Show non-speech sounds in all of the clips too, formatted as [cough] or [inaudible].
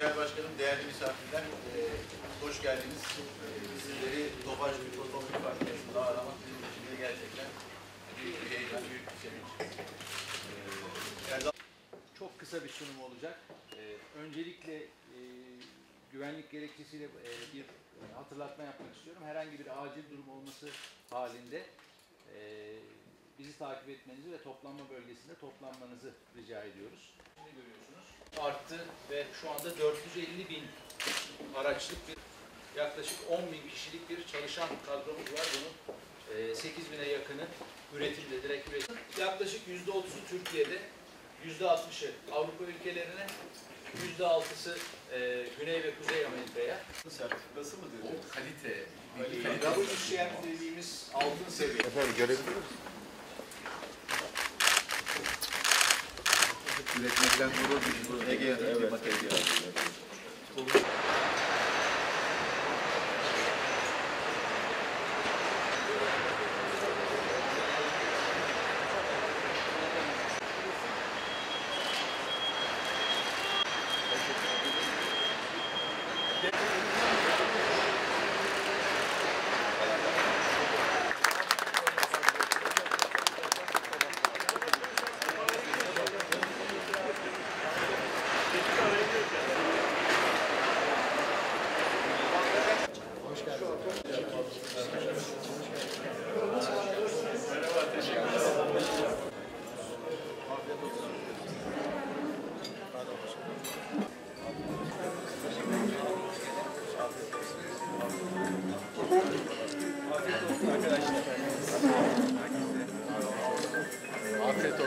Değerli Başkanım, değerli misafirler, e, hoş geldiniz. E, sizleri Tofaş Mikrofonluk Partisi'nde aramak bizim için de gerçekten büyük bir heyecan, büyük bir sevinç. E, Erdal- Çok kısa bir sunum olacak. E, öncelikle e, güvenlik gerekçesiyle e, bir hatırlatma yapmak istiyorum. Herhangi bir acil durum olması halinde bizi takip etmenizi ve toplanma bölgesinde toplanmanızı rica ediyoruz. Şimdi görüyorsunuz arttı ve şu anda 450 bin araçlık bir yaklaşık 10 bin kişilik bir çalışan kadromuz var. Bunun e, 8 bine yakını üretimde, direkt üretim. Yaklaşık %30'u Türkiye'de, %60'ı Avrupa ülkelerine, %6'sı e, Güney ve Kuzey Amerika'ya. sertifikası mı dedi? Kalite, WCM dediğimiz altın seviye. Efendim görebilir misin? Üretmekten gurur duyuyoruz. Ege evet.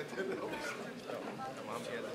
[laughs] Tamam geldi.